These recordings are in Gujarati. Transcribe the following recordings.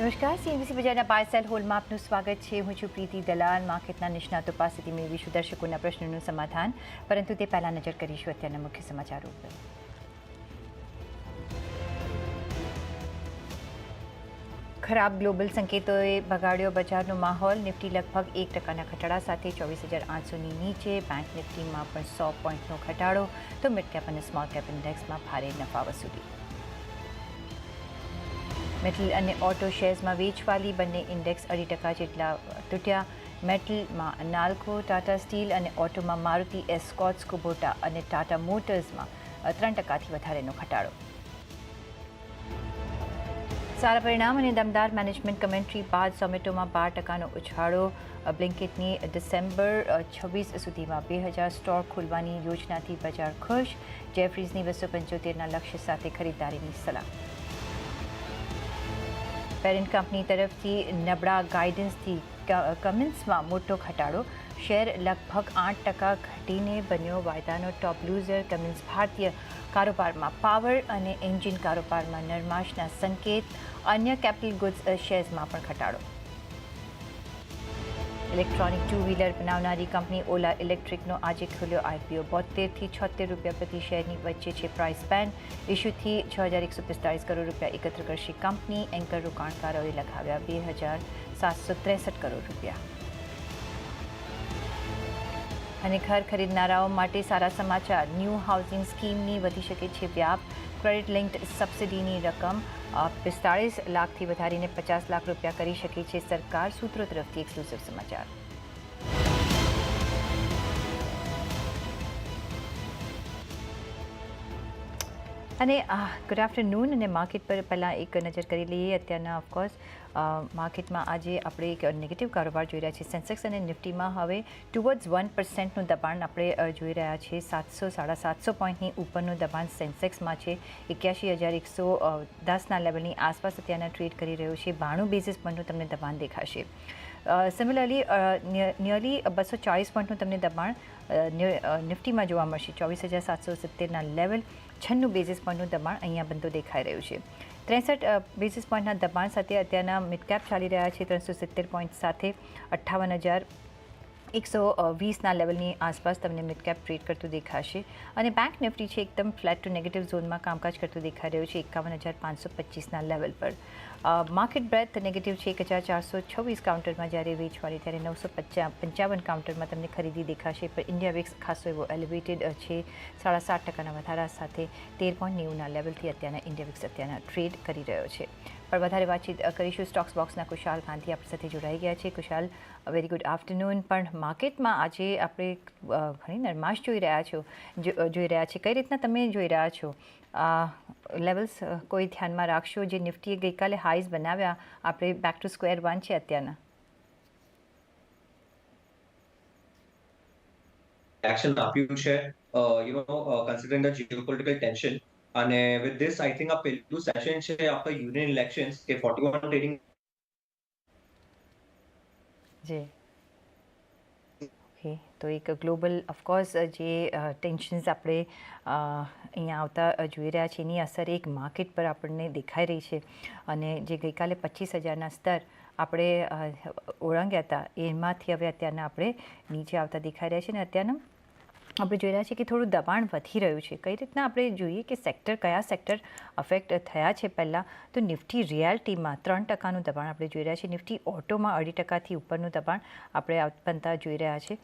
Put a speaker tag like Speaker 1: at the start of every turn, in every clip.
Speaker 1: નમસ્કાર સીએનબીસી બજારના પાર્સલ હોલમાં આપનું સ્વાગત છે હું છું પ્રીતિ દલાલ માર્કેટના નિષ્ણાતો પાસેથી મેળવીશું દર્શકોના પ્રશ્નોનું સમાધાન પરંતુ તે પહેલાં નજર કરીશું અત્યારના મુખ્ય સમાચારો ઉપર ખરાબ ગ્લોબલ સંકેતોએ બગાડ્યો બજારનો માહોલ નિફ્ટી લગભગ એક ટકાના ઘટાડા સાથે ચોવીસ હજાર આઠસોની નીચે બેંક નિફ્ટીમાં પણ સો પોઈન્ટનો ઘટાડો તો મિડ કેપ અને સ્મોલ કેપ ઇન્ડેક્સમાં ભારે નફા વસૂલી મેટલ અને ઓટો શેર્સમાં વેચવાલી બંને ઇન્ડેક્સ અઢી ટકા જેટલા તૂટ્યા. મેટલમાં નાલ્કો, ટાટા સ્ટીલ અને ઓટોમાં મારુતિ એસ્કોટ્સ, કુબોટા અને ટાટા મોટર્સમાં ત્રણ ટકાથી વધારેનો ઘટાડો. સારા પરિણામ અને દમદાર મેનેજમેન્ટ કમેન્ટ્રી બાદ ઝોમેટોમાં બાર ટકાનો ઉછાળો. બ્લિન્કેટની ડિસેમ્બર છવ્વીસ સુધીમાં બે હજાર સ્ટોર ખોલવાની યોજનાથી બજાર ખુશ. જેફરીઝની બસો પંચોતેરના લક્ષ્ય સાથે ખરીદદારીની સલાહ. પેરેન્ટ કંપની તરફથી નબળા ગાઈડન્સથી કમિન્સમાં મોટો ઘટાડો. શેર લગભગ આઠ ટકા ઘટીને બન્યો. વાયદાનો ટોપ લૂઝર કમિન્સ ભારતીય કારોબારમાં પાવર અને એન્જિન કારોબારમાં નરમાશના સંકેત. અન્ય કેપિટલ ગુડ્સ શેર્સમાં પણ ઘટાડો. ઇલેક્ટ્રોનિક ટુ વ્હીલર બનાવનારી કંપની ઓલા ઇલેક્ટ્રિકનો આજે ખુલ્યો આઈપીઓ. બોતેરથી છોતેર રૂપિયા પ્રતિ શેરની વચ્ચે છે પ્રાઇસ બેન્ડ ઇશ્યુથી છ હજાર એકસો પિસ્તાળીસ કરોડ રૂપિયા એકત્ર કરશે કંપની. એન્કર રોકાણકારોએ લખાવ્યા બે હજાર સાતસો ત્રેસઠ કરોડ રૂપિયા. અને ઘર ખરીદનારાઓ માટે સારા સમાચાર. ન્યૂ હાઉસિંગ સ્કીમની વધી શકે છે વ્યાપ. ક્રેડિટ લિંક્ડ સબસિડીની રકમ પિસ્તાળીસ લાખથી વધારીને પચાસ લાખ રૂપિયા કરી શકે છે સરકાર. સૂત્રો તરફથી એક્સક્લુઝિવ સમાચાર. અને ગુડ આફ્ટરનૂન અને માર્કેટ પર પહેલાં એક નજર કરી લઈએ. અત્યારના ઓફકોર્સ માર્કેટમાં આજે આપણે એક નેગેટિવ કારોબાર જોઈ રહ્યા છીએ. સેન્સેક્સ અને નિફ્ટીમાં હવે ટુવર્ડ્સ વન પર્સન્ટનું દબાણ આપણે જોઈ રહ્યા છીએ. સાતસો, સાડા સાતસો પોઈન્ટની ઉપરનું દબાણ સેન્સેક્સમાં છે. એક્યાસી હજાર એકસો દસના લેવલની આસપાસ અત્યારના ટ્રેડ કરી રહ્યો છે. બાણું બેઝિસ પોઈન્ટનું તમને દબાણ દેખાશે. સિમિલરલી નિયરલી બસો ચાળીસ પોઈન્ટનું તમને દબાણ નિફ્ટીમાં જોવા મળશે. ચોવીસ હજાર સાતસો સિત્તેરના લેવલ છન્નું બેઝિસ પોઈન્ટનું દબાણ અહીંયા બનતું દેખાઈ રહ્યું છે. ત્રેસઠ બેઝિસ પોઈન્ટના દબાણ સાથે અત્યારના મિડકેપ ચાલી રહ્યા છે. ત્રણસો સિત્તેર પોઈન્ટ સાથે અઠ્ઠાવન હજાર એકસો વીસના લેવલની આસપાસ તમને મિડકેપ ટ્રેડ કરતું દેખાશે. અને બેંક નિફ્ટી છે એકદમ ફ્લેટ ટુ નેગેટિવ ઝોનમાં કામકાજ કરતું દેખાઈ રહ્યું છે, એકાવન હજાર પાંચસો પચીસના લેવલ પર. માર્કેટ બ્રેથ નેગેટિવ છે એક હજાર ચારસો છવ્વીસ કાઉન્ટરમાં જ્યારે વેચવાળી ત્યારે નવસો પચા, પંચાવન કાઉન્ટરમાં તમને ખરીદી દેખાશે. પણ ઇન્ડિયા વિક્સ ખાસો એવો એલિવેટેડ છે, સાડા સાત ટકાના વધારા સાથે તેર પોઈન્ટ નેવુંના લેવલથી અત્યારના ઇન્ડિયા વિક્સ અત્યારના ટ્રેડ કરી રહ્યો છે. પણ વધારે વાતચીત કરીશું. સ્ટોક્સ બોક્સના કુશાલ ગાંધી આપણી સાથે જોડાઈ ગયા છે. કુશાલ વેરી ગુડ આફ્ટરનૂન પણ માર્કેટમાં આજે આપણે ઘણી નરમાશ જોઈ રહ્યા છો. જોઈ રહ્યા છે. કઈ રીતના તમે જોઈ રહ્યા છો? લેવલ્સ કોઈ ધ્યાનમાં રાખશો? જે નિફ્ટીએ ગઈકાલે હાઈઝ બનાવ્યા, આપણે બેક ટુ સ્ક્વેર વન છે અત્યારના.
Speaker 2: એક્શન આપ્યું છે. You know considering the geopolitical tension અને વિથ ધીસ આઈ થિંક આ પહેલું સેશન છે આફ્ટર યુનિયન ઇલેક્શન્સ કે 41 ટ્રેડિંગ
Speaker 1: જી. તો એક ગ્લોબલ ઓફકોર્સ જે ટેન્શન્સ આપણે અહીંયા આવતા જોઈ રહ્યા છીએ, એની અસર એક માર્કેટ પર આપણને દેખાઈ રહી છે. અને જે ગઈકાલે પચીસ હજારના સ્તર આપણે ઓળંગ્યા હતા, એમાંથી હવે અત્યારના આપણે નીચે આવતા દેખાઈ રહ્યા છે અને અત્યારના? આપણે જોઈ રહ્યા છીએ કે થોડું દબાણ વધી રહ્યું છે. કઈ રીતના આપણે જોઈએ કે સેક્ટર કયા સેક્ટર અફેક્ટ થયા છે પહેલાં? તો નિફ્ટી રિયાલિટીમાં ત્રણ ટકાનું દબાણ આપણે જોઈ રહ્યા છીએ. નિફ્ટી ઓટોમાં અઢી ટકાથી ઉપરનું દબાણ આપણે બનતા જોઈ રહ્યા છે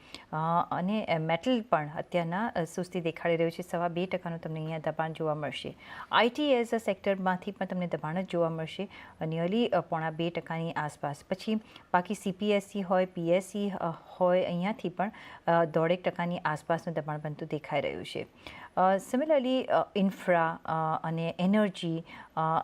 Speaker 1: અને મેટલ પણ અત્યારના સુસ્તી દેખાડી રહ્યું છે. સવા બે ટકાનું તમને અહીંયા દબાણ જોવા મળશે. આઈટી એઝ અ સેક્ટરમાંથી પણ તમને દબાણ જ જોવા મળશે. નિયરલી પોણા બે ટકાની આસપાસ. પછી બાકી સીપીએસસી હોય પીએસસી હોય, અહીંયાથી પણ દોઢેક ટકાની આસપાસનું દબાણ બનતું દેખાઈ રહ્યું છે. સિમિલરલી ઇન્ફ્રા અને એનર્જી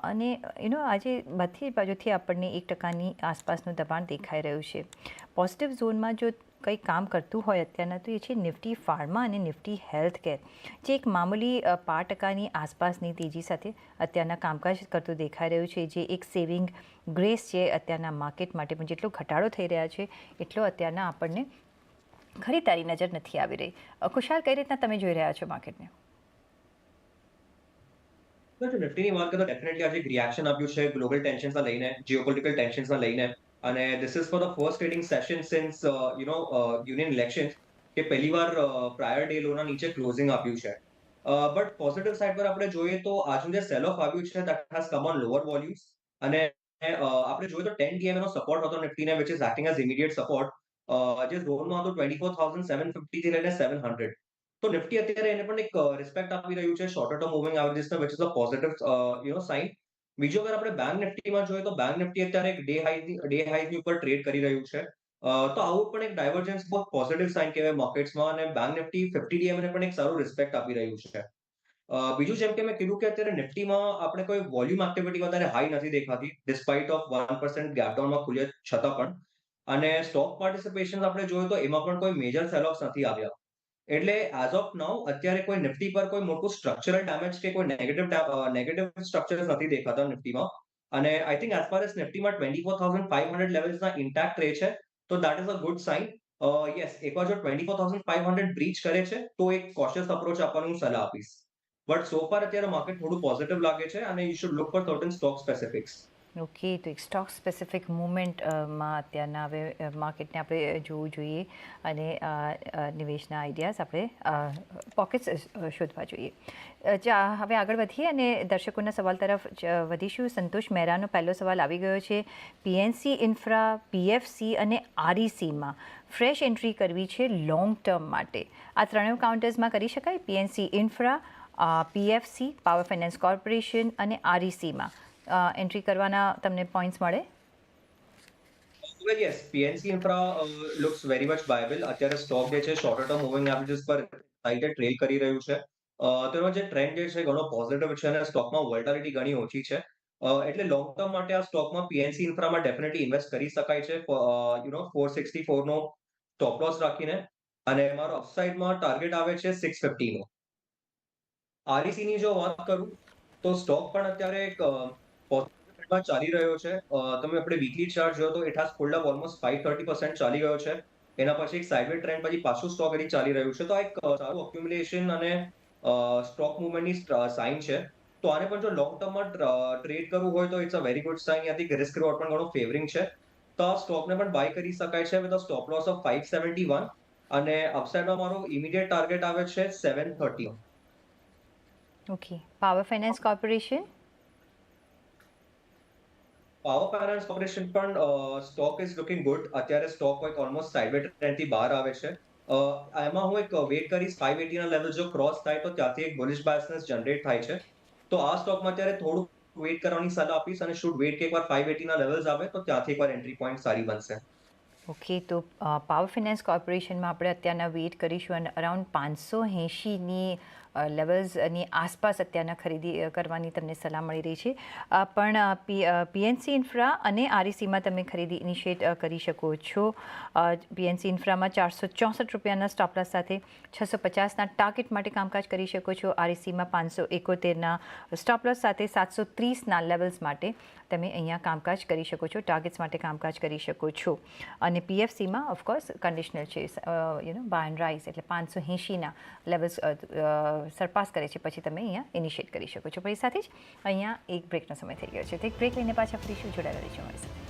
Speaker 1: અને યુનો આજે બધી બાજુથી આપણને એક ટકાની આસપાસનું દબાણ દેખાઈ રહ્યું છે. પોઝિટિવ ઝોનમાં જો કંઈ કામ કરતું હોય અત્યારના, તો એ છે નિફ્ટી ફાર્મા અને નિફ્ટી હેલ્થ કેર જે એક મામૂલી પાંચ ટકાની આસપાસની તેજી સાથે અત્યારના કામકાજ કરતું દેખાઈ રહ્યું છે. જે એક સેવિંગ ગ્રેસ છે અત્યારના માર્કેટ માટે પણ. જેટલો ઘટાડો થઈ રહ્યા છે, એટલો અત્યારના આપણને ખરીદારી નજર નથી આવી રહી. ખુશાલ કઈ રીતના તમે જોઈ રહ્યા છો માર્કેટને?
Speaker 2: નિફ્ટીની વાત કરતા ડેફિનેટલી આજે રિએક્શન આપ્યું છે ગ્લોબલ ટેન્શન્સને લઈને જીઓપોલિટિકલ ટેન્શન્સને લઈને. અને this is for the first trading session since you know union election કે પહેલીવાર પ્રાયર ડે લોના નીચે ક્લોઝિંગ આપ્યું છે. બટ પોઝિટિવ સાઇડ પર આપણે જોઈએ તો આજનું જે સેલ ઓફ આવ્યું છે that has come on lower volumes અને આપણે જોઈએ તો ટેન ડીએમ નો સપોર્ટ હતો નિફ્ટીને which is acting as immediate support જે ઝોનમાં હતો twenty four thousand seven fifty થી લઈને સેવન હંડ્રેડ તો નિફ્ટી અત્યારે એને પણ એક રિસ્પેક્ટ આપી રહ્યું છે. Shorter term moving એવરેજીસને which is a positive you know sign બીજો અગર આપણે બેંક નિફ્ટીમાં જોઈએ તો બેંક નિફ્ટી અત્યારે એક ડે હાઈ ડે હાઈની ઉપર ટ્રેડ કરી રહ્યું છે. તો આવું પણ એક ડાયવર્જન્સ બહુ પોઝિટિવ સાઇન કહેવાય માર્કેટ્સમાં અને બેંક નિફ્ટી ફિફ્ટી ડીએમને પણ એક સારું રિસ્પેક્ટ આપી રહ્યું છે. બીજું જેમ કે મેં કીધું કે અત્યારે નિફ્ટીમાં આપણે કોઈ વોલ્યુમ એક્ટિવિટી વધારે હાઈ નથી દેખાતી ડિસ્પાઇટ ઓફ વન પર્સન્ટ ગેપડાઉનમાં ખુલ્યા છતાં પણ. અને સ્ટોક પાર્ટિસિપેશન આપણે જોઈએ તો એમાં પણ કોઈ મેજર સેલોક્સ નથી આવ્યા. એટલે એઝ ઓફ નાઉ અત્યારે કોઈ નિફ્ટી પર કોઈ મોટું સ્ટ્રક્ચરલ ડેમેજ કે કોઈ નેગેટિવ નેગેટિવ સ્ટ્રક્ચર નથી દેખાતા નિફ્ટીમાં. અને I think as far as નિફ્ટીમાં twenty four thousand five hundred લેવલ્સના intact રહે છે, તો that is a good sign yes એકવાર જો twenty four thousand five hundred breach કરે છે, તો એક કોશિયસ અપ્રોચ આપવાનું હું સલાહ આપીશ. બટ સો ફાર અત્યારે માર્કેટ થોડું પોઝિટિવ લાગે છે, અને you should look for certain stock specifics
Speaker 1: okay તો એક સ્ટોક સ્પેસિફિક મુવમેન્ટમાં અત્યારના હવે માર્કેટને આપણે જોવું જોઈએ અને નિવેશના આઈડિયાઝ આપણે પોકેટ્સ શોધવા જોઈએ. હવે આગળ વધીએ અને દર્શકોના સવાલ તરફ વધીશું. સંતોષ મહેરાનો પહેલો સવાલ આવી ગયો છે. પીએનસી ઇન્ફ્રા પીએફસી અને આરઈસીમાં ફ્રેશ એન્ટ્રી કરવી છે લોંગ ટર્મ માટે. આ ત્રણેય કાઉન્ટર્સમાં કરી શકાય? PNC infra PFC power finance corporation અને આરઈસીમાં એન્ટ્રી કરવાના તમને પોઈન્ટ્સ મળે?
Speaker 2: Well, yes, PNC Infra uh, looks very. અત્યારે સ્ટોક જે છે શોર્ટર ટર્મ મૂવિંગ એવરેજીસ પર સાઈડે ટ્રેડ કરી રહ્યું છે. અત્યારનો જે ટ્રેન્ડ જે છે ઘણો પોઝિટિવ છે અને સ્ટોકમાં વોલ્ટાલિટી ઘણી ઓછી છે. એટલે લોંગ ટર્મ માટે આ સ્ટોકમાં પીએનસી ઇન્ફ્રામાં ડેફિનેટલી ઇન્વેસ્ટ કરી શકાય છે. You know four sixty four no stop loss રાખીને. અને મારો અપસાઇડમાં ટાર્ગેટ આવે છે સિક્સ ફિફ્ટી નો. આરઈસી ની જો વાત કરું તો સ્ટોક પણ અત્યારે એક પોઝિટિવ ચાલી રહ્યો છે. તમે આપણે વીકલી ચાર્ટ જોયો તો it has pulled up almost five thirty percent ચાલી ગયો છે. એના પછી એક સાઇડવે ટ્રેન્ડ પછી પાછું સ્ટોક એની ચાલી રહ્યું છે. તો આ એક સારું અક્યુમ્યુલેશન અને સ્ટોક મુવમેન્ટની સાઇન છે. તો આને પણ જો લોંગ ટર્મમાં ટ્રેડ કરવું હોય તો it's a very good sign યાથી risk reward પણ ઘણો ફેવરિંગ છે. તો આ સ્ટોકને પણ બાય કરી શકાય છે with stop loss of five seventy one અને અપસાઇડમાં મારો ઇમિડિયેટ ટાર્ગેટ આવે છે seven thirty
Speaker 1: okay power finance corporation
Speaker 2: power finance corporation પણ સ્ટોક ઇઝ લુકિંગ ગુડ અત્યારે સ્ટોક કોઈક ઓલમોસ્ટ સાઇડવેઝ ટ્રેન્ડથી બહાર આવે છે. એમાં હું એક વેટ કરીશ. ફાઈવ એટીના લેવલ જો ક્રોસ થાય તો ત્યાંથી એક બુલિશ બાયસનેસ જનરેટ થાય છે. તો આ સ્ટોકમાં અત્યારે થોડું વેટ કરવાની સલાહ આપીશ અને શુડ વેટ કે એકવાર ફાઈવ એટીના લેવલ્સ આવે તો ત્યાંથી એકવાર એન્ટ્રી પોઈન્ટ સારી બનશે.
Speaker 1: ઓકે તો પાવર ફિનાન્સ કોર્પોરેશનમાં આપણે અત્યારના વેઇટ કરીશું અને અરાઉન્ડ પાંચસો એંશીની લેવલ્સની આસપાસ અત્યારના ખરીદી કરવાની તમને સલાહ મળી રહી છે. પણ પીએનસી ઇન્ફ્રા અને આરઈસીમાં તમે ખરીદી ઇનિશિએટ કરી શકો છો. પીએનસી ઇન્ફ્રામાં ચારસો ચોસઠ રૂપિયાના સ્ટોપલાસ સાથે છસો પચાસના ટાર્ગેટ માટે કામકાજ કરી શકો છો. આરઈસીમાં પાંચસો એકોતેરના સ્ટોપલોસ સાથે સાતસો ત્રીસના લેવલ્સ માટે તમે અહીંયા કામકાજ કરી શકો છો ટાર્ગેટ્સ માટે કામકાજ કરી શકો છો. અને પીએફસીમાં ઓફકોર્સ કન્ડિશનલ છે you know buy and rise એટલે પાંચસો એંશીના લેવલ્સ સરપાસ કરે છે, પછી તમે અહીંયા ઇનિશિએટ કરી શકો છો. પછી સાથે જ અહીંયા એક બ્રેકનો સમય થઈ ગયો છે. તો એક બ્રેક લઈને પાછા ફરીશું. જોડાયેલા રહીશું મારી સાથે.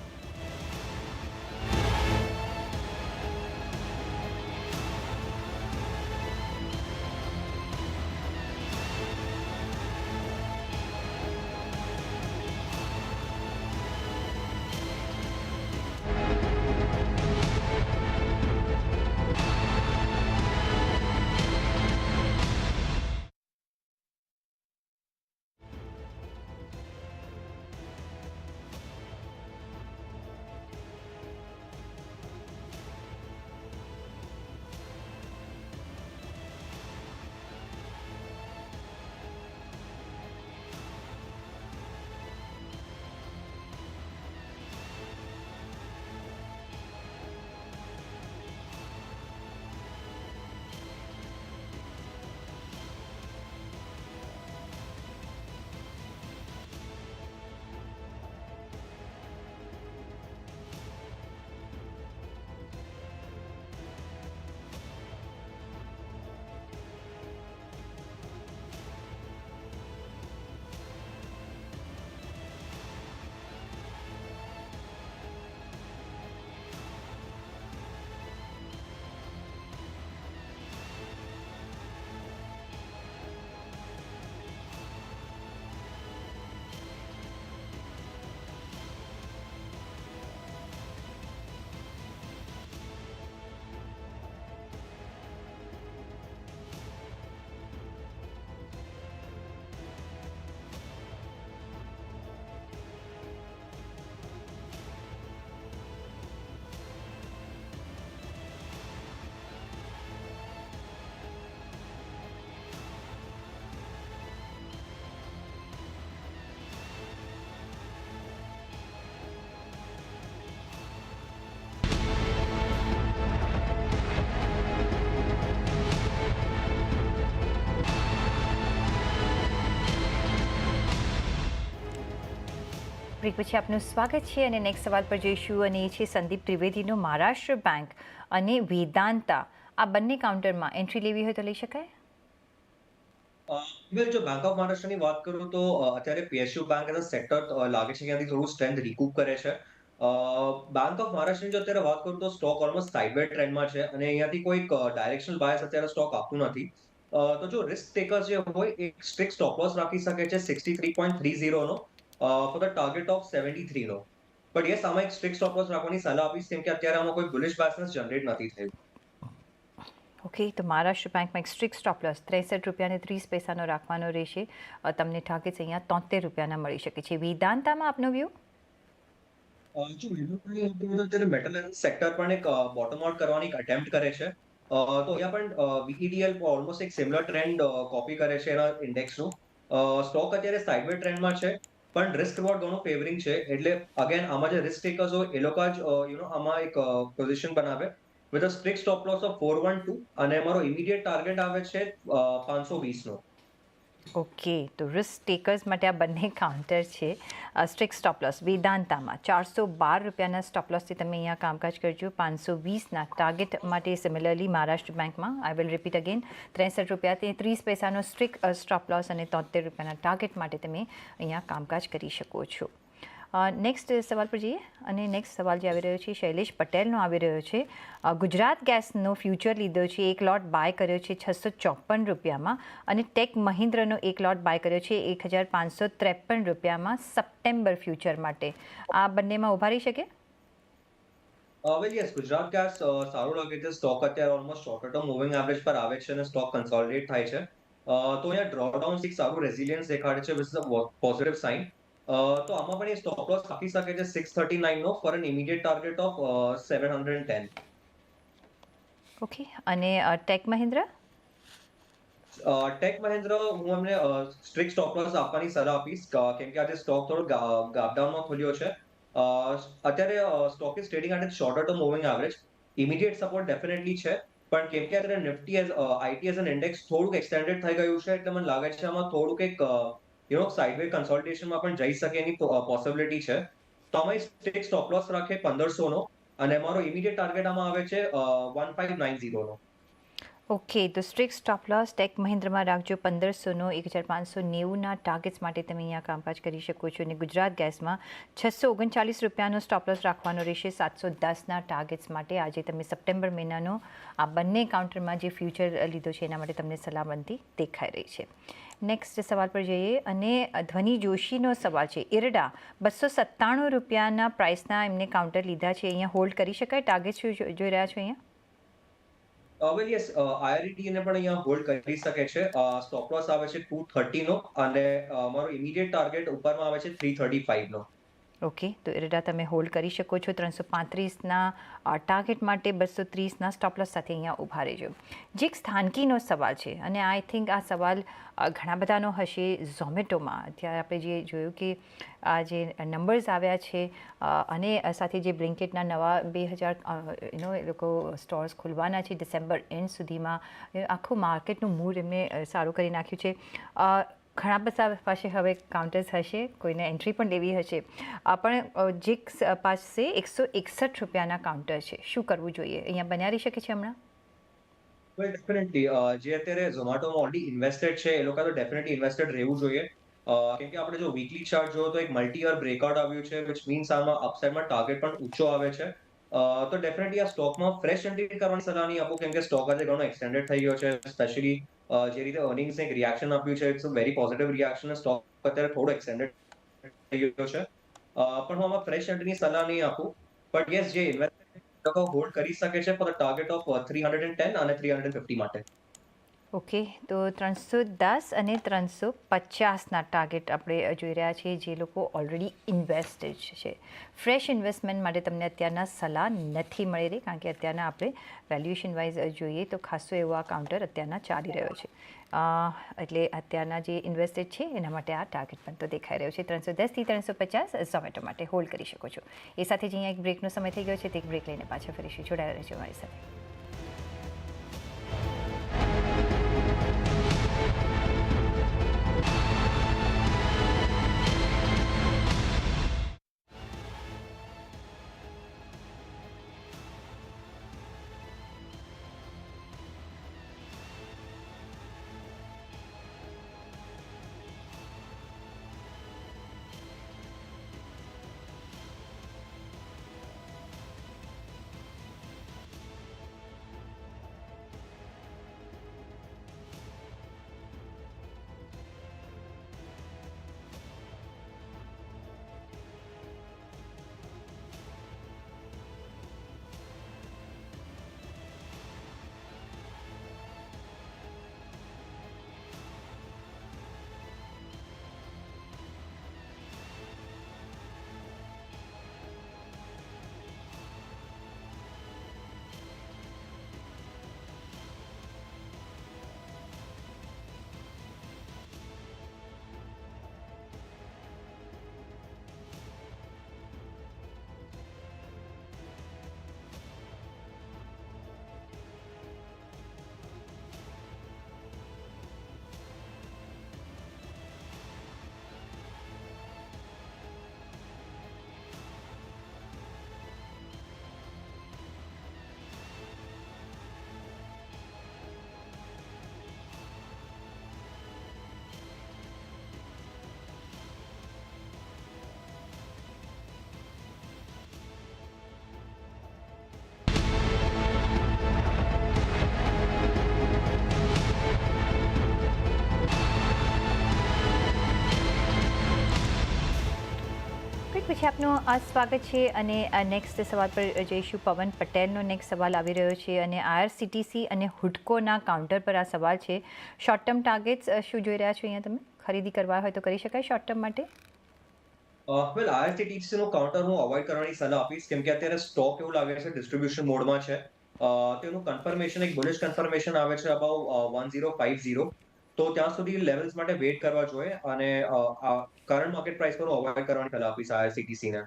Speaker 1: બ્રેક પછી આપનું સ્વાગત છે અને નેક્સ્ટ સવાલ પર જઈશું અને એ છે સંદીપ ત્રિવેદીનો મહારાષ્ટ્ર બેંક અને વેદાંતા. આ બંને કાઉન્ટરમાં એન્ટ્રી લેવી હોય તો લઈ શકાય?
Speaker 2: જો બેંક ઓફ મહારાષ્ટ્રની વાત કરું તો અત્યારે PSU bank as a sector લાગે છે કે થોડું સ્ટ્રેન્થ રિકૂપ કરે છે. બેંક ઓફ મહારાષ્ટ્રની જો અત્યારે વાત કરું તો સ્ટોક ઓલમોસ્ટ સાઇડવે ટ્રેન્ડમાં છે અને અહીંયાથી કોઈ ડાયરેક્શનલ બાયસ અત્યારે સ્ટોક આપતું નથી. તો જો રિસ્ક ટેકર જે હોય એક સ્ટ્રિક્ટ સ્ટોપ લોસ રાખી શકે છે sixty three point three ઝીરોનો for the target of seventy થ્રીનો but yes આમાં એક સ્ટ્રિક્ટ સ્ટોપ લોસ રાખવાની સલાહ આપીશ કેમ કે અત્યારે આમાં કોઈ બુલિશ બાયસન્સ જનરેટ નથી થયું.
Speaker 1: ઓકે તો મહારાષ્ટ્ર બેંકમાં એક સ્ટ્રિક્ટ સ્ટોપ લોસ ત્રેસઠ રૂપિયાને ત્રીસ પૈસાનો રાખવાનો રહેશે. તમને ટાર્ગેટ્સ અહીંયા તોતેર રૂપિયાના મળી શકે છે. વેદાંતામાં આપનો વ્યૂ
Speaker 2: મેટલ સેક્ટર પણ એક બોટમ આઉટ કરવાની અટેમ્પ્ટ કરે છે તો અહીંયા પણ બીઈડીએલ ઓલમોસ્ટ એક સિમિલર ટ્રેન્ડ કોપી કરે છે એના ઇન્ડેક્સનું સ્ટોક અત્યારે સાઇડવે ટ્રેન્ડમાં છે. પણ રિસ્ક રિવોર્ડ ઘણું ફેવરિંગ છે. એટલે અગેન આમાં જે રિસ્ક ટેકર્સ હોય, એ લોકો જ યુ નો આમાં એક પોઝિશન બનાવે. With a strict stop loss of four one two અને અમારો ઇમિડિયેટ ટાર્ગેટ આવે છે પાંચસો વીસનો.
Speaker 1: ઓકે તો રિસ્ક ટેકર્સ માટે આ બંને કાઉન્ટર છે. સ્ટ્રિક સ્ટોપલોસ વેદાંતામાં ચારસો બાર રૂપિયાના સ્ટોપલોસથી તમે અહીંયા કામકાજ કરજો. પાંચસો વીસના ટાર્ગેટ માટે સિમિલરલી મહારાષ્ટ્ર બેંકમાં આઈ વિલ રિપીટ અગેન ત્રેસઠ રૂપિયા ત્રીસ પૈસાનો સ્ટ્રિક સ્ટોપલોસ અને તોતેર રૂપિયાના ટાર્ગેટ માટે તમે અહીંયા કામકાજ કરી શકો છો. નેક્સ્ટ સવાલ પર જઈએ. અને નેક્સ્ટ સવાલ જે આવી રહ્યો છે, શૈલેષ પટેલનો આવી રહ્યો છે. ગુજરાત ગેસનો ફ્યુચર લીધો છે. એક લોટ બાય કર્યો છે છસો ચોપન રૂપિયામાં અને ટેક મહિન્દ્રનો એક લોટ બાય કર્યો છે એક હજાર પાંચસો ત્રેપન રૂપિયામાં સપ્ટેમ્બર ફ્યુચર માટે. આ બંનેમાં ઊભા રહી શકે
Speaker 2: ગુજરાત ગેસ સારું લાગે છે. સ્ટોક અત્યારે almost shorter term moving average પર આવે છે અને સ્ટોક કન્સોલિડેટ થાય છે. તો અહીંયા ડ્રોડાઉન એક સારું રેઝિલિયન્સ દેખાડે છે વિચ પોઝિટિવ સાઇન તો આમાં પણ એ સ્ટોપ લોસ આપી શકે છે six thirty nine no for an immediate target of seven hundred ten
Speaker 1: okay અને ટેક મહિન્દ્રા?
Speaker 2: ટેક મહેન્દ્ર હું અમને સ્ટ્રિક્ટ સ્ટોપ લોસ આપવાની સલાહ આપીશ. કેમ કે આજે સ્ટોક થોડો ગાપડાઉનમાં ખુલ્યો છે. અત્યારે stock is trading at shorter term moving average immediate support definitely છે. પણ કેમ કે અત્યારે Nifty as IT as an index થોડુંક એક્સટેન્ડેડ થઈ ગયું છે. એટલે મને લાગે છે આમાં થોડુંક એક યુ સાઇડવે કન્સોલિડેશનમાં પણ જઈ શકે એની પોસિબિલિટી છે. તો અમારી સ્ટેક સ્ટોપ લોસ રાખે પંદરસો નો, અને અમારો ઇમિડિયેટ ટાર્ગેટ આમાં આવે છે વન ફાઇવ નાઇન ઝીરો નો.
Speaker 1: ઓકે તો સ્ટ્રિક્ટ સ્ટોપ લોસ ટેક મહિન્દ્રમાં રાખજો પંદરસોનો એક હજાર પાંચસો નેવુંના ટાર્ગેટ્સ માટે તમે અહીંયા કામકાજ કરી શકો છો. અને ગુજરાત ગેસમાં છસો ઓગણચાલીસ રૂપિયાનો સ્ટોપ લોસ રાખવાનો રહેશે. સાતસો દસના ટાર્ગેટ્સ માટે આજે તમે સપ્ટેમ્બર મહિનાનો આ બંને કાઉન્ટરમાં જે ફ્યુચર લીધો છે, એના માટે તમને સલામતી દેખાઈ રહી છે. નેક્સ્ટ સવાલ પર જઈએ. અને ધ્વનિ જોશીનો સવાલ છે. ઇરડા બસો સત્તાણું રૂપિયાના પ્રાઇસના એમને કાઉન્ટર લીધા છે. અહીંયા હોલ્ડ કરી શકાય? ટાર્ગેટ શું જોઈ રહ્યા છો અહીંયા?
Speaker 2: વેલ યસ આઈઆરઈટી ને પણ અહીંયા હોલ્ડ કરી શકે છે. સ્ટોપ લોસ આવે છે ટુ થર્ટી નો. અને મારો ઇમિડિયેટ ટાર્ગેટ ઉપરમાં આવે છે થ્રી થર્ટી
Speaker 1: ઓકે તો એરડા તમે હોલ્ડ કરી શકો છો ત્રણસો પાંત્રીસના ટાર્ગેટ માટે બસો ત્રીસના સ્ટોપલોસ સાથે અહીંયા ઊભા રહેજો. જે એક સ્થાનકીનો સવાલ છે, અને આઈ થિંક આ સવાલ ઘણા બધાનો હશે ઝોમેટોમાં. અત્યારે આપણે જે જોયું કે, આ જે નંબર્સ આવ્યા છે અને સાથે જે બ્લિન્કેટના નવા બે હજાર એનો એ લોકો સ્ટોર્સ ખોલવાના છે ડિસેમ્બર એન્ડ સુધીમાં. આખું માર્કેટનું મૂડ એમને સારું કરી નાખ્યું છે. ઘણા બધા પાસે હવે કાઉન્ટર્સ હશે, કોઈને એન્ટ્રી પણ લેવી હશે. પણ જે પાસે એકસો એકસઠ રૂપિયાના કાઉન્ટર છે. શું કરવું જોઈએ? અહીંયા રહી શકે છે હમણાં?
Speaker 2: વેલ ડેફિનેટલી જે અત્યારે ઝોમેટોમાં ઓલરેડી ઇન્વેસ્ટેડ છે, એ લોકો તો ડેફિનેટલી ઇન્વેસ્ટેડ રહેવું જોઈએ. કેમ કે આપણે જો વીકલી ચાર્ટ જોયો તો એક મલ્ટી યર બ્રેકઆઉટ આવ્યું છે વિચ મીન્સ આમાં અપસાઇડમાં ટાર્ગેટ પણ ઊંચો આવે છે. તો ડેફિનેટલી આ સ્ટોકમાં ફ્રેશ એન્ટ્રી કરવાની સલાહ નહીં આપો, કેમ કે સ્ટોક આજે ઘણો એક્સટેન્ડેડ થઈ ગયો છે સ્પેશિયલી જે રીતે અર્નિંગ્સ એક રિએક્શન આપ્યું છે it's very positive reaction stock અત્યારે થોડો એક્સટેન્ડેડ થઈ ગયો છે. પણ હું આમાં ફ્રેશ એન્ટ્રીની સલાહ નહીં આપું. બટ યસ જે ઇન્વેસ્ટ લોકો હોલ્ડ કરી શકે છે for target of three hundred and ten અને થ્રી હંડ્રેડ ફિફ્ટી માટે.
Speaker 1: ઓકે, તો ત્રણસો દસ અને ત્રણસો પચાસના ટાર્ગેટ આપણે જોઈ રહ્યા છીએ જે લોકો ઓલરેડી ઇન્વેસ્ટેડ છે. ફ્રેશ ઇન્વેસ્ટમેન્ટ માટે તમને અત્યારના સલાહ નથી મળી રહી, કારણ કે અત્યારના આપણે વેલ્યુએશન વાઇઝ જોઈએ તો ખાસો એવો આ કાઉન્ટર અત્યારના ચાલી રહ્યો છે. એટલે અત્યારના જે ઇન્વેસ્ટેડ છે, એના માટે આ ટાર્ગેટ પણ તો દેખાઈ રહ્યો છે. ત્રણસો દસથી ત્રણસો પચાસ ઝોમેટો માટે હોલ્ડ કરી શકો છો. એ સાથે જ અહીંયા એક બ્રેકનો સમય થઈ ગયો છે, તે એક બ્રેક લઈને પાછા ફરીશું જોડાયા રહેજો મારી સાથે. પછી આપનું સ્વાગત છે અને નેક્સ્ટ સવાલ પર જઈશું. પવન પટેલનો નેક્સ્ટ સવાલ આવી રહ્યો છે અને આઈઆરસીટીસી અને હુડકોના કાઉન્ટર પર આ સવાલ છે. શોર્ટ ટર્મ ટાર્ગેટ્સ શું જોઈ રહ્યા છો અહીંયા તમે? ખરીદી કરવા હોય તો કરી શકાય શોર્ટ ટર્મ માટે?
Speaker 2: વેલ આઈઆરસીટીસી નું કાઉન્ટર હું અવોઇડ કરવાની સલાહ આપીશ, કેમ કે અત્યારે સ્ટોક એવું લાગે છે ડિસ્ટ્રીબ્યુશન મોડમાં છે. તેનું કન્ફર્મેશન એક બુલિશ કન્ફર્મેશન આવે છે above one zero five zero તો ત્યાં સુધી લેવલ્સ માટે વેઇટ કરવા જોઈએ અને કરંટ માર્કેટ પ્રાઇસ પર અવોઇડ કરવાની સલાહ આપીશ આઈઆરસીટીસી ને.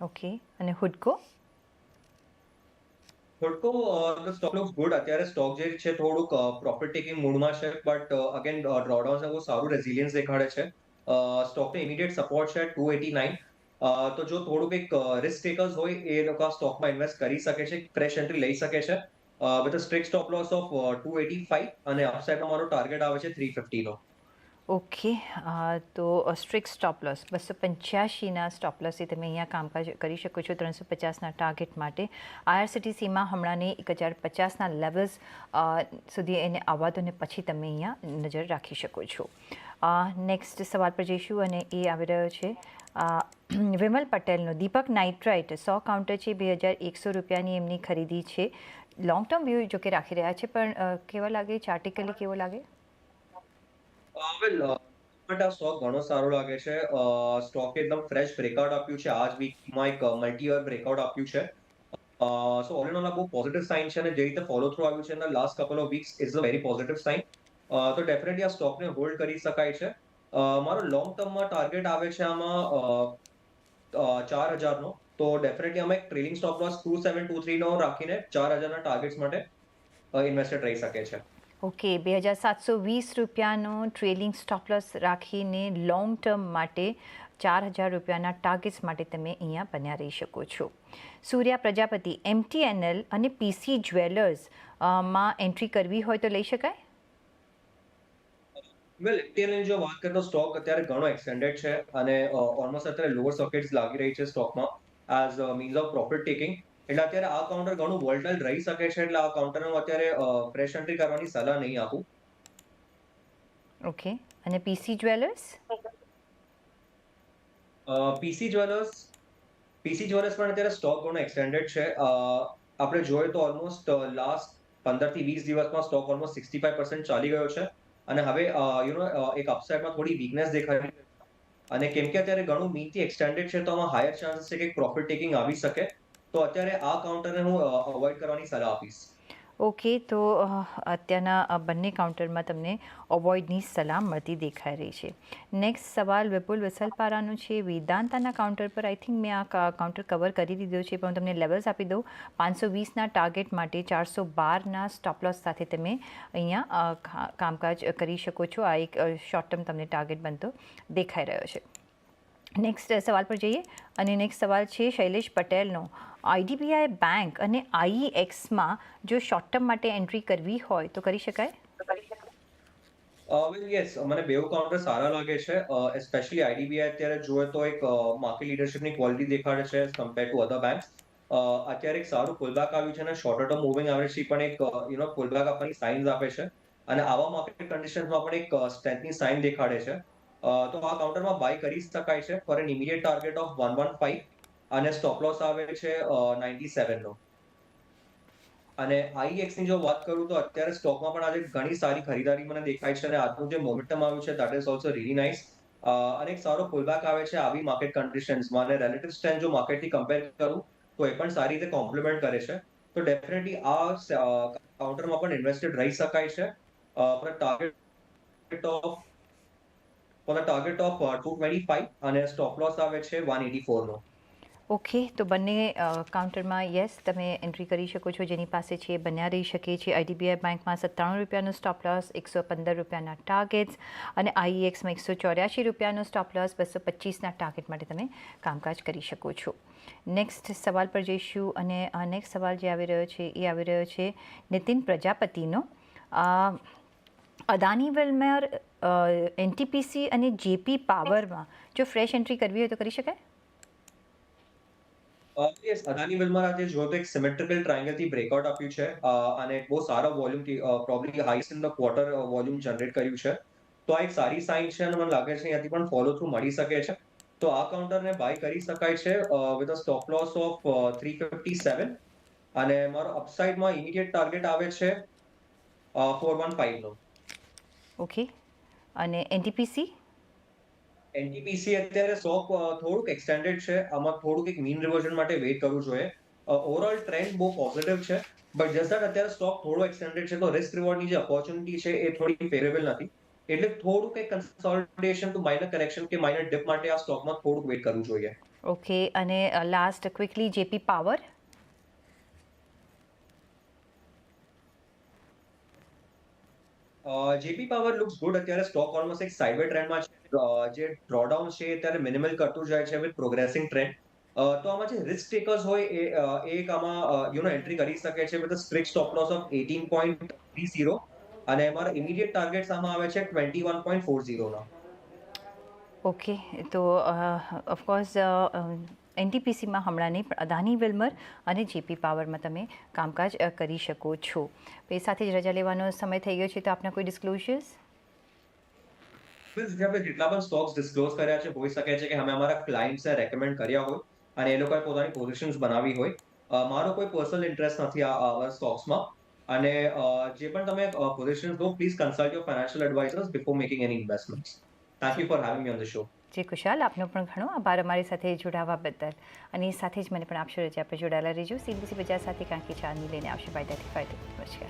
Speaker 1: ઓકે અને હુડકો?
Speaker 2: થોડકો સ્ટોક લુક્સ ગુડ અત્યારે સ્ટોક જે છે થોડુંક પ્રોફિટ ટેકિંગ મૂડમાં છે બટ અગેન ડ્રોડાઉન બહુ સારું રેઝિલિયન્સ દેખાડે છે. સ્ટોકને ઇમિડિયેટ સપોર્ટ છે ટુ એટી નાઇન તો જો થોડુંક એક રિસ્ક ટેકર્સ હોય એ લોકો સ્ટોકમાં ઇન્વેસ્ટ કરી શકે છે ફ્રેશ એન્ટ્રી લઈ શકે છે. With strict stop loss of two eighty five અને અપસાઇડમાં મારો આવે છે થ્રી ફિફ્ટીનો
Speaker 1: ઓકે તો સ્ટ્રિક સ્ટોપ લોસ બસો પંચ્યાસીના સ્ટોપ લોસથી તમે અહીંયા કામકાજ કરી શકો છો ત્રણસો પચાસના ટાર્ગેટ માટે આઈઆરસીટીસીમાં હમણાંની એક હજાર પચાસના લેવલ્સ સુધી એને આવવા દો ને પછી તમે અહીંયા નજર રાખી શકો છો નેક્સ્ટ સવાલ પર જઈશું અને એ આવી રહ્યો છે વિમલ પટેલનો દીપક નાઇટ્રાઇટ સો કાઉન્ટર છે બે હજાર એકસો રૂપિયાની એમની ખરીદી છે લોંગ ટર્મ વ્યૂ જો કે રાખી રહ્યા છે, પણ કેવા લાગે? ચાર્ટિકલી કેવો લાગે?
Speaker 2: બટ આ સ્ટોક ઘણો સારો લાગે છે. સ્ટોકે એકદમ ફ્રેશ બ્રેકઆઉટ આપ્યું છે. આજ વીકમાં એક મલ્ટી યર બ્રેકઆઉટ આપ્યું છે. સો ઓલ ઇન ઓલ બહુ પોઝિટિવ સાઇન છે અને જે રીતે ફોલો થ્રુ આવ્યું છે એના last couple of weeks is a very positive sign તો ડેફિનેટલી આ સ્ટોકને હોલ્ડ કરી શકાય છે. મારો લોંગ ટર્મમાં ટાર્ગેટ આવે છે આમાં ચાર હજારનો. તો ડેફિનેટલી અમે એક trailing stop loss two seven two થ્રીનો રાખીને ચાર હજારના ટાર્ગેટ્સ માટે ઇન્વેસ્ટેડ રહી શકે છે
Speaker 1: ઓકે બે હજાર સાતસો વીસ રૂપિયાનો ટ્રેલિંગ સ્ટોપ લોસ રાખીને લોંગ ટર્મ માટે ચાર હજાર રૂપિયાના ટાર્ગેટ્સ માટે તમે અહીંયા બન્યા રહી શકો છો. સૂર્યા પ્રજાપતિ એમટીએનએલ અને પીસી જ્વેલર્સમાં એન્ટ્રી કરવી હોય તો લઈ શકાય?
Speaker 2: વેલ એમટીએનએલ જો વાત કરીએ તો સ્ટોક અત્યારે ઘણો એક્સટેન્ડેડ છે અને ઓલમોસ્ટ અત્યારે લોઅર સોકેટ્સ લાગી રહી છે સ્ટોકમાં as means of profit taking એટલે અત્યારે આ કાઉન્ટર ઘણું વોલ્ટાઇલ રહી શકે છે એટલે આ કાઉન્ટરનો અત્યારે ફ્રેશ એન્ટ્રી કરવાની સલાહ નહીં આપું.
Speaker 1: ઓકે અને PC jewellers
Speaker 2: PC jewellers PC jewellers પણ અત્યારે સ્ટોક ઘણો એક્સટેન્ડેડ છે. આપણે જોઈએ તો ઓલમોસ્ટ લાસ્ટ પંદરથી વીસ દિવસમાં stock almost sixty five percent ચાલી ગયો છે. અને હવે યુ નો એક અપસાઇડમાં થોડી વીકનેસ દેખાય છે. અને કેમ કે અત્યારે ઘણું મીનથી એક્સટેન્ડેડ છે, તો આમાં હાયર ચાન્સીસ છે કે પ્રોફિટ ટેકિંગ આવી શકે. તો અત્યારે આ કાઉન્ટરને હું અવોઇડ કરવાની સલાહ આપીશ.
Speaker 1: ઓકે, તો અત્યારના બંને કાઉન્ટરમાં તમને અવોઇડની સલાહ મળતી દેખાઈ રહી છે. નેક્સ્ટ સવાલ વિપુલ વસલપારાનો છે. વેદાંતાના કાઉન્ટર પર આઈ થિંક મેં આ કાઉન્ટર કવર કરી દીધો છે, પણ હું તમને લેવલ્સ આપી દઉં. પાંચસો વીસના ટાર્ગેટ માટે ચારસો બારના સ્ટોપલોસ સાથે તમે અહીંયા કામકાજ કરી શકો છો. આ એક શોર્ટ ટર્મ તમને ટાર્ગેટ બનતો દેખાઈ રહ્યો છે. નેક્સ્ટ સવાલ પર જઈએ અને નેક્સ્ટ સવાલ છે શૈલેષ પટેલનો આઈડીબીઆઈ બેંક અને આઈએક્સમાં જો શોર્ટ ટર્મ માટે એન્ટ્રી કરવી હોય, તો કરી શકાય?
Speaker 2: યસ મને બેઉ કાઉન્ટર સારા લાગે છે. સ્પેશિયલી આઈડીબીઆઈ અત્યારે જોઈએ તો એક માર્કેટ લીડરશિપની ક્વોલિટી દેખાડે છે કમ્પેર ટુ અધર બેંક્સ અત્યારે એક સારું પુલબેક આવ્યું છે અને શોર્ટર ટર્મ મૂવિંગ એવરેજથી પણ એક યુ નો પુલબેક આપવાની સાઇન્સ આપે છે. અને આવા માર્કેટ કન્ડિશન્સમાં પણ એક સ્ટ્રેન્થની સાઇન દેખાડે છે. તો આ કાઉન્ટરમાં બાય કરી શકાય છે for an immediate target of one one five અને સ્ટોપ લોસ આવે છે નાઇન્ટી સેવનનો અને આઈએક્સની ની જો વાત કરું તો અત્યારે સ્ટોકમાં પણ આજે ઘણી સારી ખરીદારી મને દેખાય છે અને આજનું જે મોમેન્ટમ આવ્યું છે that is also really nice અને એક સારો પુલબેક આવે છે આવી માર્કેટ કન્ડિશન્સમાં અને રિલેટિવ સ્ટ્રેન્થ જો માર્કેટથી કમ્પેર કરું તો એ પણ સારી રીતે કોમ્પ્લિમેન્ટ કરે છે. તો ડેફિનેટલી આ કાઉન્ટરમાં પણ ઇન્વેસ્ટેડ રહી શકાય છે. For target of for the target of two twenty five અને સ્ટોપ લોસ આવે છે વન એટી
Speaker 1: ઓકે તો બંને કાઉન્ટરમાં યસ તમે એન્ટ્રી કરી શકો છો, જેની પાસે છે, બન્યા રહી શકે છે. આઈડીબીઆઈ બેંકમાં સત્તાણું રૂપિયાનો સ્ટોપ લોસ એકસો પંદર રૂપિયાના ટાર્ગેટ્સ અને આઈએક્સમાં એકસો ચોર્યાસી રૂપિયાનો સ્ટોપ લોસ બસો પચીસના ટાર્ગેટ માટે તમે કામકાજ કરી શકો છો. નેક્સ્ટ સવાલ પર જઈશું, અને નેક્સ્ટ સવાલ જે આવી રહ્યો છે, એ આવી રહ્યો છે, નીતિન પ્રજાપતિનો. અદાની વેલમેર એનટીપીસી અને જેપી પાવરમાં જો ફ્રેશ એન્ટ્રી કરવી હોય તો કરી શકાય?
Speaker 2: યસ અદાની વિલમાં આજે જો તો એક સિમેટ્રિકલ ટ્રાયંગલથી બ્રેકઆઉટ આપ્યું છે અને બહુ સારા વોલ્યુમથી probably highest in the quarter volume generate કર્યું છે. તો આ એક સારી સાઇન છે અને મને લાગે છે અહીંયાથી પણ ફોલો થ્રુ મળી શકે છે. તો આ કાઉન્ટરને બાય કરી શકાય છે with a stop loss of three fifty seven અને મારો અપસાઇડમાં ઇમિડિયેટ ટાર્ગેટ આવે છે ફોર વન ફાઇવનો
Speaker 1: ઓકે અને એનટીપીસી
Speaker 2: એનટીપીસી અત્યારે સો થોડુંક એક્સટેન્ડેડ છે. આમાં થોડુંક એક મીન રિવર્ઝન માટે વેઇટ કરવું જોઈએ. ઓવરઓલ ટ્રેન્ડ બહુ પોઝિટિવ છે બટ જસ્ટ અત્યારે સ્ટોક થોડો એક્સટેન્ડેડ છે તો રિસ્ક રિવોર્ડની જે ઓપોર્ચ્યુનિટી છે એ થોડી ફેવરેબલ નથી. એટલે થોડુંક એક કન્સોલિડેશન ટુ માઇનર કરેક્શન કે માઇનર ડિપ માટે આ સ્ટોકમાં થોડુંક વેઇટ કરવું જોઈએ.
Speaker 1: ઓકે અને last quickly JP power
Speaker 2: JP power looks good અત્યારે સ્ટોક ઓલમોસ્ટ એક સાઇડવે ટ્રેન્ડમાં છે જે ડ્રોડાઉન છે એ અત્યારે મિનિમલ કરતું જાય છે વિથ પ્રોગ્રેસિંગ ટ્રેન્ડ તો આમાં જે રિસ્ક ટેકર્સ હોય એ એક આમાં યુ નો એન્ટ્રી કરી શકે છે with strict stop loss of eighteen point three zero અને અમારા ઇમિડિયેટ ટાર્ગેટ્સ આમાં આવે છે ટ્વેન્ટી વન પોઈન્ટ ફોર ઝીરોના
Speaker 1: ઓકે તો ઓફકોર્સ એનટીપીસીમાં હમણાં નહીં, પણ અદાની વિલ્મર અને જેપી પાવરમાં તમે કામકાજ કરી શકો છો. એ સાથે જ રજા લેવાનો સમય થઈ ગયો છે, તો આપના કોઈ ડિસ્ક્લોઝર્સ
Speaker 2: આપણે જેટલા પણ સ્ટોક્સ ડિસ્ક્લોઝ કર્યા છે, હોઈ શકે છે કે અમે અમારા ક્લાયન્ટ્સને રેકમેન્ડ કર્યા હોય અને એ લોકોએ પોતાની પોઝિશન્સ બનાવી હોય. મારો કોઈ પર્સનલ ઇન્ટરેસ્ટ નથી આ સ્ટોક્સમાં અને જે પણ તમે positions law please consult your financial advisors before making any investments thank you for having me on the show
Speaker 1: જે કુશાલ, આપનો પણ ઘણો આભાર અમારી સાથે જોડાવા બદલ. અને સાથે જ મને પણ આપશો રજા આપણે જોડાયેલા રહેજો. સીબીસી બજાર સાથે કાંકી ચાંદની લઈને આવશે બાય ડેટી ફાઈવ નમસ્કાર.